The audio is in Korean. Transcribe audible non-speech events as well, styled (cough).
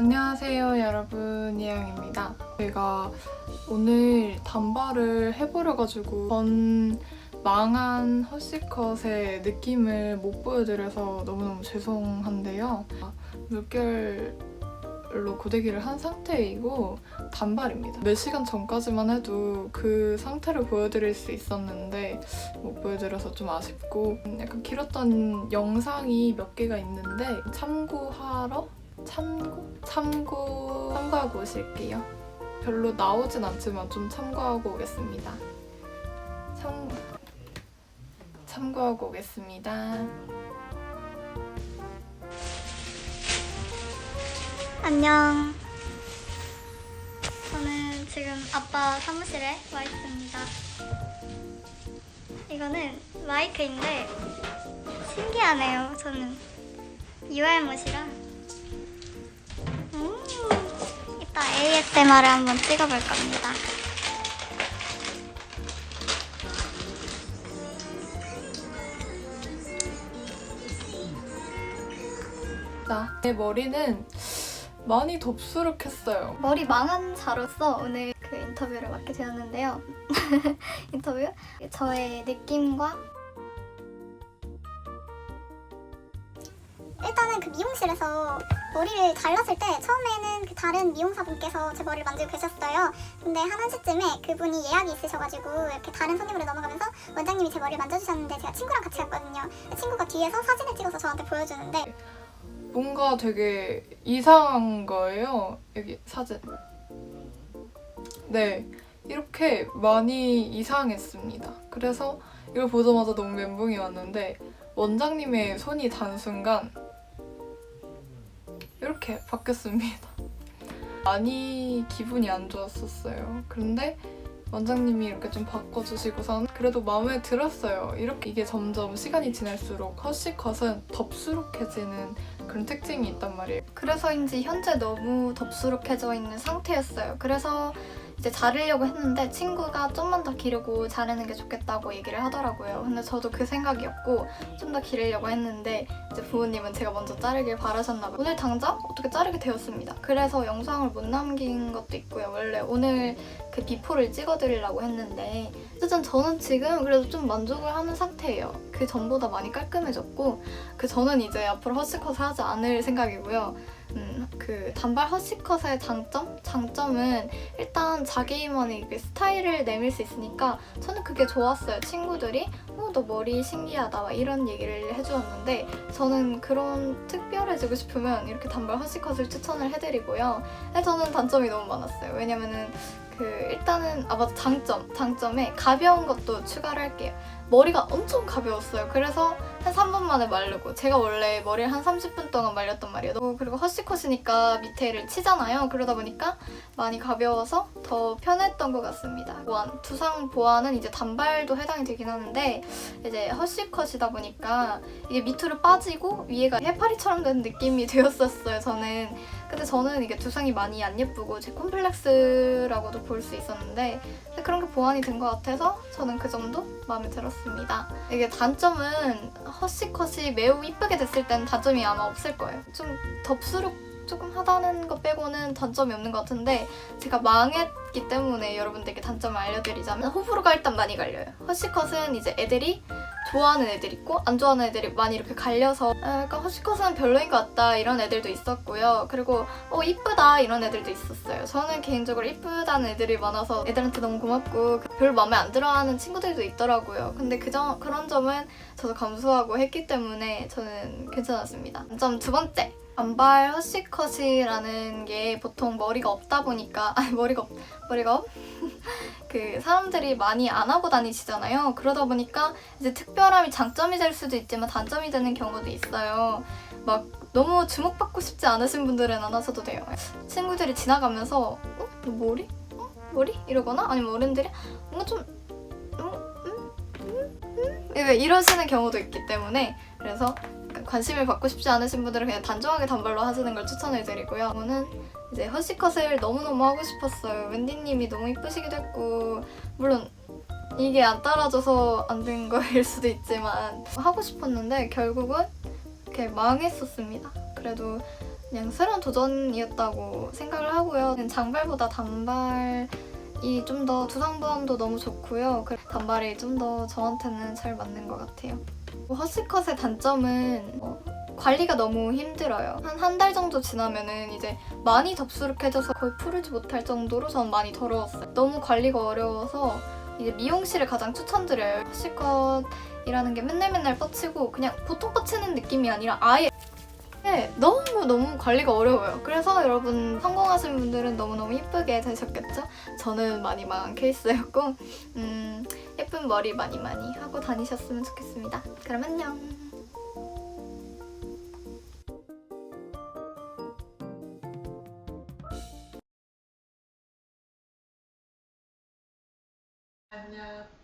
안녕하세요 여러분. 이양입니다. 제가 오늘 단발을 해버려가지고 전 망한 허쉬컷의 느낌을 못 보여드려서 너무너무 죄송한데요. 물결로 고데기를 한 상태이고 단발입니다. 몇 시간 전까지만 해도 그 상태를 보여드릴 수 있었는데 못 보여드려서 좀 아쉽고 약간 길었던 영상이 몇 개가 있는데 참고하러 참고? 참고 참고하고 오실게요. 별로 나오진 않지만 좀 참고하고 오겠습니다. 참 참고하고 오겠습니다. 안녕. 저는 지금 아빠 사무실에 와 있습니다. 이거는 마이크인데 신기하네요. 저는 UR못이라. 이따 ASMR을 한번 찍어볼 겁니다. 자, 제 머리는 많이 덥수룩했어요. 머리 망한 자로서 오늘 그 인터뷰를 맡게 되었는데요. (laughs) 인터뷰? 저의 느낌과 일단은 그 미용실에서 머리를 잘랐을 때 처음에는 그 다른 미용사분께서 제 머리를 만지고 계셨어요. 근데 한 1시쯤에 그분이 예약이 있으셔가지고 이렇게 다른 손님으로 넘어가면서 원장님이 제 머리를 만져주셨는데 제가 친구랑 같이 갔거든요. 친구가 뒤에서 사진을 찍어서 저한테 보여주는데 뭔가 되게 이상한 거예요. 여기 사진. 네. 이렇게 많이 이상했습니다. 그래서 이걸 보자마자 너무 멘붕이 왔는데 원장님의 손이 단 순간 이렇게 바뀌었습니다. (laughs) 많이 기분이 안 좋았었어요. 그런데 원장님이 이렇게 좀 바꿔주시고선 그래도 마음에 들었어요. 이렇게 이게 점점 시간이 지날수록 허쉬컷은 덥수룩해지는 그런 특징이 있단 말이에요. 그래서인지 현재 너무 덥수룩해져 있는 상태였어요. 그래서 이제 자르려고 했는데 친구가 좀만 더 기르고 자르는 게 좋겠다고 얘기를 하더라고요. 근데 저도 그 생각이었고 좀 더 기르려고 했는데 이제 부모님은 제가 먼저 자르길 바라셨나 봐요. 오늘 당장 어떻게 자르게 되었습니다. 그래서 영상을 못 남긴 것도 있고요. 원래 오늘 그 비포를 찍어드리려고 했는데 어쨌든 저는 지금 그래도 좀 만족을 하는 상태예요. 그 전보다 많이 깔끔해졌고 그 저는 이제 앞으로 허쉬컷을 하지 않을 생각이고요. 음, 그 단발 허쉬컷의 장점? 장점은 일단 자기만의 그 스타일을 내밀 수 있으니까 저는 그게 좋았어요. 친구들이 어, 너 머리 신기하다 막 이런 얘기를 해주었는데 저는 그런 특별해지고 싶으면 이렇게 단발 허쉬컷을 추천을 해드리고요. 저는 단점이 너무 많았어요. 왜냐면은 그 일단은 아 맞아 장점 장점에 가벼운 것도 추가를 할게요. 머리가 엄청 가벼웠어요. 그래서 한 3분 만에 마르고 제가 원래 머리를 한 30분 동안 말렸단 말이에요. 어, 그리고 허쉬컷이니까 밑에를 치잖아요. 그러다 보니까 많이 가벼워서 더 편했던 것 같습니다. 보안 두상 보안은 이제 단발도 해당이 되긴 하는데 이제 허쉬컷이다 보니까 이게 밑으로 빠지고 위에가 해파리처럼 된 느낌이 (laughs) 되었었어요. 저는 근데 저는 이게 두상이 많이 안 예쁘고 제 콤플렉스라고도 볼 수 있었는데 그런 게 보완이 된 것 같아서 저는 그 점도 마음에 들었습니다. 이게 단점은 허쉬컷이 매우 이쁘게 됐을 때는 단점이 아마 없을 거예요. 좀 덥수룩 조금 하다는 것 빼고는 단점이 없는 것 같은데 제가 망했기 때문에 여러분들께 단점을 알려드리자면 호불호가 일단 많이 갈려요. 허쉬컷은 이제 애들이 좋아하는 애들 있고 안 좋아하는 애들이 많이 이렇게 갈려서 아, 약간 허쉬컷은 별로인 것 같다 이런 애들도 있었고요. 그리고 어 이쁘다 이런 애들도 있었어요. 저는 개인적으로 이쁘다는 애들이 많아서 애들한테 너무 고맙고 별로 마음에 안 들어하는 친구들도 있더라고요. 근데 그 점, 그런 점은 저도 감수하고 했기 때문에 저는 괜찮았습니다. 점 두 번째. 단발 허쉬컷이라는 게 보통 머리가 없다 보니까 (laughs) 아니 머리가 없 머리가 없? (laughs) 그 사람들이 많이 안 하고 다니시잖아요. 그러다 보니까 이제 특별함이 장점이 될 수도 있지만 단점이 되는 경우도 있어요. 막 너무 주목받고 싶지 않으신 분들은 안 하셔도 돼요. 친구들이 지나가면서 어? 너 머리? 어? 머리? 이러거나 아니면 어른들이 뭔가 좀 음, 음, 음, 음? 왜 이러시는 경우도 있기 때문에 그래서 관심을 받고 싶지 않으신 분들은 그냥 단정하게 단발로 하시는 걸 추천을 드리고요. 저는 이제 허쉬컷을 너무너무 하고 싶었어요. 웬디님이 너무 이쁘시기도 했고 물론 이게 안 따라줘서 안 된 거일 수도 있지만 하고 싶었는데 결국은 이렇게 망했었습니다. 그래도 그냥 새로운 도전이었다고 생각을 하고요. 장발보다 단발 이 좀 더 두상보험도 너무 좋고요. 그 단발이 좀 더 저한테는 잘 맞는 것 같아요. 허쉬컷의 단점은 어, 관리가 너무 힘들어요. 한 한 달 정도 지나면은 이제 많이 덥수룩해져서 거의 푸르지 못할 정도로 전 많이 더러웠어요. 너무 관리가 어려워서 이제 미용실을 가장 추천드려요. 허쉬컷이라는 게 맨날 맨날 뻗치고 그냥 보통 뻗치는 느낌이 아니라 아예 네, 너무 너무 관리가 어려워요. 그래서 여러분 성공하신 분들은 너무 너무 이쁘게 되셨겠죠? 저는 많이 망한 케이스였고 음, 예쁜 머리 많이 많이 하고 다니셨으면 좋겠습니다. 그럼 안녕. 안녕.